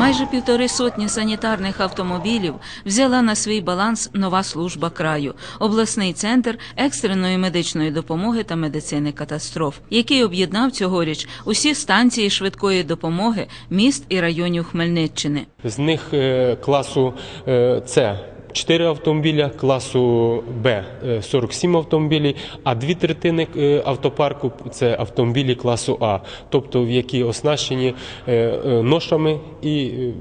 Майже півтори сотні санітарних автомобілів взяла на свій баланс нова служба краю, обласний центр екстреної медичної допомоги та медицини катастроф, який об'єднав цьогоріч усі станції швидкої допомоги міст і районів Хмельниччини. З них е, класу е, С 4 автомобіля, класу Б е, 47 автомобілів, а дві третини е, автопарку це автомобілі класу А, тобто в які оснащені е, е, ношами і е,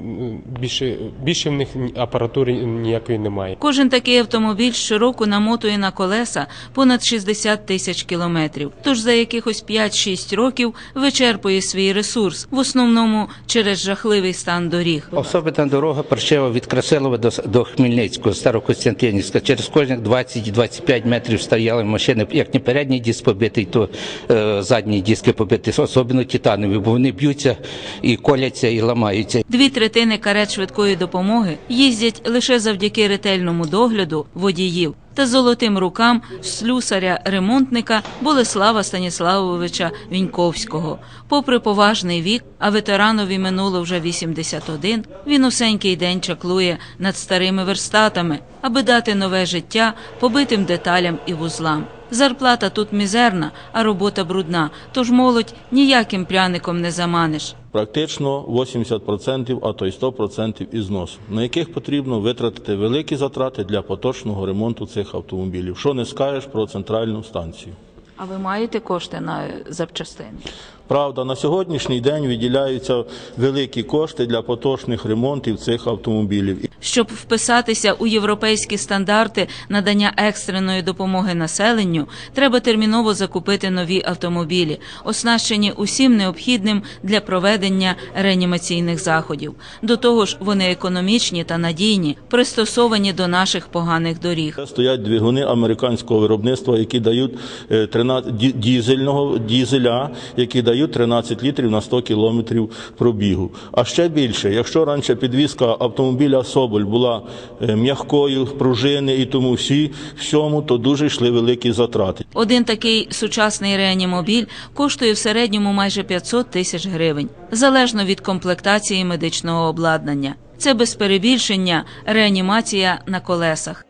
більше, більше в них ні- апаратури ніякої немає. Кожен такий автомобіль щороку намотує на колеса понад 60 тисяч кілометрів. Тож за якихось 5-6 років вичерпує свій ресурс, в основному через жахливий стан доріг. Особливна дорога паршива від Красилова до, до Хмельницького, Старокостянтинівська. Через кожних 20-25 метрів стояли машини. Як не передній диск побитий, то е, задні диски побиті, особливо титанові, бо вони б'ються і коляться, і ламаються. Дві третини карет швидкої допомоги їздять лише завдяки ретельному догляду водіїв та золотим рукам слюсаря-ремонтника Болеслава Станіславовича Віньковського. Попри поважний вік, а ветеранові минуло вже 81, він усенький день чаклує над старими верстатами, аби дати нове життя побитим деталям і вузлам. Зарплата тут мізерна, а робота брудна, тож молодь ніяким пряником не заманиш. Практично 80%, а то й 100% ізносу, на яких потрібно витратити великі затрати для поточного ремонту цих автомобілів. Що не скажеш про центральну станцію? А ви маєте кошти на запчастини? Правда, на сьогоднішній день виділяються великі кошти для поточних ремонтів цих автомобілів. Щоб вписатися у європейські стандарти надання екстреної допомоги населенню, треба терміново закупити нові автомобілі, оснащені усім необхідним для проведення реанімаційних заходів. До того ж, вони економічні та надійні, пристосовані до наших поганих доріг. Стоять двигуни американського виробництва, які дають е, 13 дізельного дізеля, які дають 13 літрів на 100 кілометрів пробігу. А ще більше, якщо раніше підвізка автомобіля Соболь була е, м'якою, пружини і тому всі всьому, то дуже йшли великі затрати. Один такий сучасний реанімобіль коштує в середньому майже 500 тисяч гривень, залежно від комплектації медичного обладнання. Це без перебільшення реанімація на колесах.